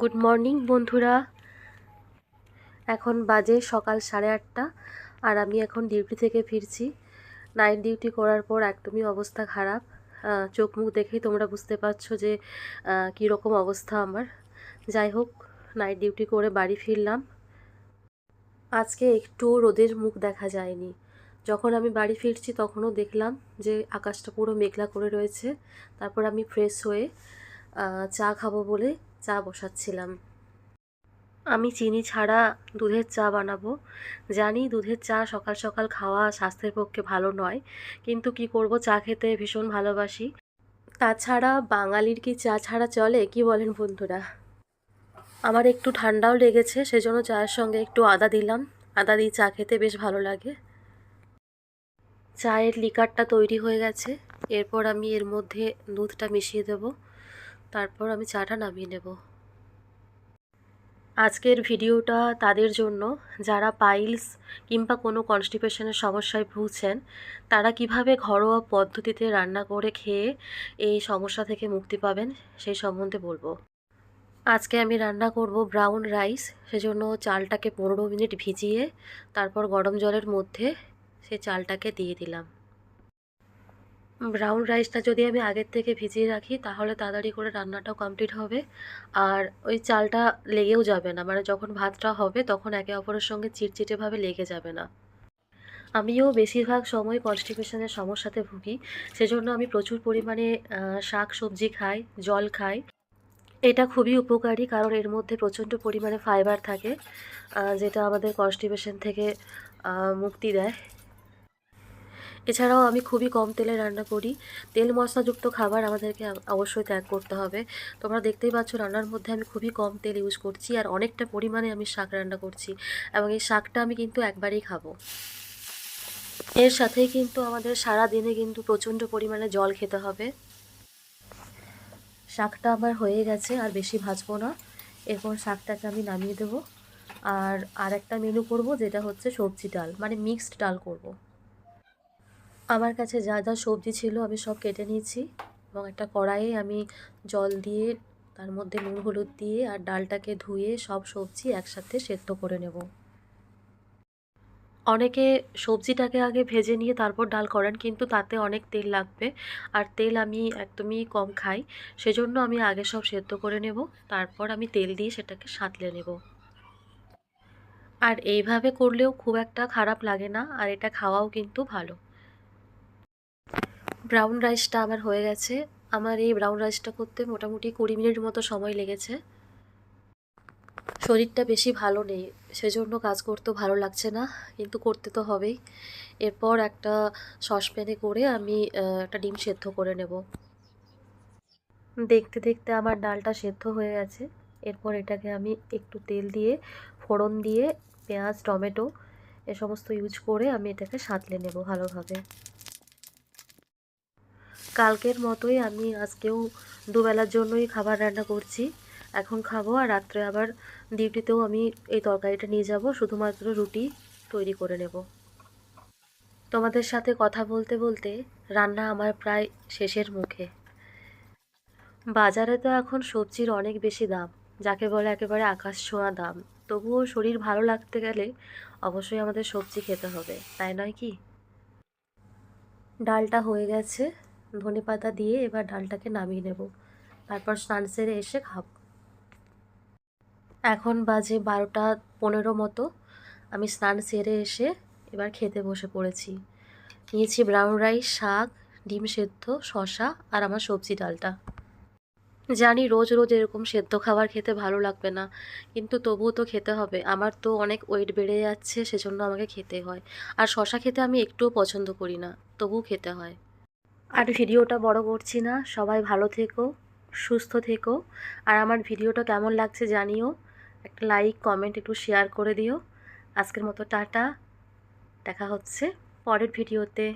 Good morning বন্ধুরা। এখন বাজে সকাল সাড়ে আটটা আর আমি এখন ডিউটি থেকে ফিরছি। নাইট ডিউটি করার পর একদমই অবস্থা খারাপ। চোখ মুখ দেখেই তোমরা বুঝতে পারছ যে আহ, কীরকম অবস্থা আমার। যাই হোক নাইট ডিউটি করে বাড়ি ফিরলাম। আজকে একটু রোদের মুখ দেখা যায়নি। যখন আমি বাড়ি ফিরছি তখনও দেখলাম যে আকাশটা পুরো মেঘলা করে রয়েছে। তারপর আমি ফ্রেশ হয়ে চা খাব বলে চা বসাচ্ছিলাম। আমি চিনি ছাড়া দুধের চা বানাবো। জানি দুধের চা সকাল সকাল খাওয়া স্বাস্থ্যের পক্ষে ভালো নয়, কিন্তু কি করব চা খেতে ভীষণ ভালোবাসি। তাছাড়া বাঙালির কি চা ছাড়া চলে, কি বলেন বন্ধুরা? আমার একটু ঠান্ডাও লেগেছে, সেজন্য চায়ের সঙ্গে একটু আদা দিলাম। আদা দিয়ে চা খেতে বেশ ভালো লাগে। চায়ের লিকারটা তৈরি হয়ে গেছে। এরপর আমি এর মধ্যে দুধটা মিশিয়ে দেব। তারপর আমি চাটা নামিয়ে নেব। আজকের ভিডিওটা তাদের জন্য। যারা পাইলস কিংবা কোনো কনস্টিপেশনের সমস্যায় ভুগছেন, তারা কীভাবে ঘরোয়া পদ্ধতিতে রান্না করে খেয়ে এই সমস্যা থেকে মুক্তি পাবেন সেই সম্বন্ধে বলব। আজকে আমি রান্না করব ব্রাউন রাইস। সেজন্য চালটাকে পনেরো মিনিট ভিজিয়ে, তারপর গরম জলের মধ্যে সেই চালটাকে দিয়ে দিলাম। ব্রাউন রাইসটা যদি আমি আগের থেকে ভিজিয়ে রাখি, তাহলে তাড়াতাড়ি করে রান্নাটাও কমপ্লিট হবে। আর ওই চালটা লেগেও যাবে না মানে যখন ভাতটা হবে, তখন একে অপরের সঙ্গে চিটচিটেভাবে লেগে যাবে না। আমিও বেশিরভাগ সময় কনস্টিপেশনের সমস্যাতে ভুগি, সেজন্য আমি প্রচুর পরিমাণে শাক সবজি খাই, জল খাই। এটা খুবই উপকারী, কারণ এর মধ্যে প্রচণ্ড পরিমাণে ফাইবার থাকে যেটা আমাদের কনস্টিপেশন থেকে মুক্তি দেয়। এছাড়াও আমি খুবই কম তেলে রান্না করি। তেল মশলাযুক্ত খাবার আমাদেরকে অবশ্যই ত্যাগ করতে হবে। তোমরা দেখতেই পাচ্ছ রান্নার মধ্যে আমি খুবই কম তেল ইউজ করছি আর অনেকটা পরিমাণে আমি শাক রান্না করছি এবং এই শাকটা আমি কিন্তু একবারেই খাব। এর সাথেই কিন্তু আমাদের সারা দিনে কিন্তু প্রচণ্ড পরিমাণে জল খেতে হবে। শাকটা আমার হয়ে গেছে, আর বেশি ভাজবো না। এরপর শাকটাকে আমি নামিয়ে দেবো। আর আরেকটা মেনু করব, যেটা হচ্ছে সবজি ডাল মানে মিক্সড ডাল করব। আমার কাছে যা যা সবজি ছিল আমি সব কেটে নিয়েছি এবং একটা কড়াইয়ে আমি জল দিয়ে, তার মধ্যে নুন, হলুদ দিয়ে আর ডালটাকে ধুয়ে সব সবজি একসাথে সেদ্ধ করে নেব। অনেকে সবজিটাকে আগে ভেজে নিয়ে তারপর ডাল করেন, কিন্তু তাতে অনেক তেল লাগবে আর তেল আমি একদমই কম খাই। সেজন্য আমি আগে সব সেদ্ধ করে নেব, তারপর আমি তেল দিয়ে সেটাকে সাঁতলে নেব। আর এইভাবে করলেও খুব একটা খারাপ লাগে না, আর এটা খাওয়াও কিন্তু ভালো। ব্রাউন রাইসটা আমার হয়ে গেছে। আমার এই ব্রাউন রাইসটা করতে মোটামুটি কুড়ি মিনিট মতো সময় লেগেছে। শরীরটা বেশি ভালো নেই, সেজন্য কাজ করতে ভালো লাগছে না, কিন্তু করতে তো হবেই। এরপর একটা সসপ্যানে করে আমি একটা ডিম সেদ্ধ করে নেব। দেখতে দেখতে আমার ডালটা সেদ্ধ হয়ে গেছে। এরপর এটাকে আমি একটু তেল দিয়ে, ফোড়ন দিয়ে, পেঁয়াজ, টমেটো এ সমস্ত ইউজ করে আমি এটাকে সাঁতলে নেব ভালোভাবে। কালকের মতোই আমি আজকেও দুবেলার জন্যই খাবার রান্না করছি। এখন খাব আর রাত্রে আবার ডিউটিতেও আমি এই তরকারিটা নিয়ে যাব, শুধুমাত্র রুটি তৈরি করে নেব। তোমাদের সাথে কথা বলতে বলতে রান্না আমার প্রায় শেষের মুখে। বাজারে তো এখন সবজির অনেক বেশি দাম, যাকে বলে একেবারে আকাশ ছোঁয়া দাম। তবুও শরীর ভালো লাগতে গেলে অবশ্যই আমাদের সবজি খেতে হবে, তাই নয় কি? ডালটা হয়ে গেছে ধনে পাতা দিয়ে এবার ডালটাকে নামিয়ে নেব। তারপর স্নান সেরে এসে খাব। এখন বাজে বারোটা পনেরো মতো। আমি স্নান সেরে এসে এবার খেতে বসে পড়েছি। নিয়েছি ব্রাউন রাইস, শাক, ডিম সেদ্ধ শশা আর আমার সবজি ডালটা। জানি রোজ রোজ এরকম সেদ্ধ খাবার খেতে ভালো লাগবে না, কিন্তু তবুও তো খেতে হবে। আমার তো অনেক ওয়েট বেড়ে যাচ্ছে, সেজন্য আমাকে খেতে হয়। আর শশা খেতে আমি একটুও পছন্দ করি না, তবুও খেতে হয়। আর ভিডিওটা বড় করছি না, সবাই ভালো থেকো, সুস্থ থেকো। আর আমার ভিডিওটা কেমন লাগছে জানিও, একটা লাইক কমেন্ট একটু শেয়ার করে দিও। আজকের মতো টাটা, দেখা হচ্ছে পরের ভিডিওতে।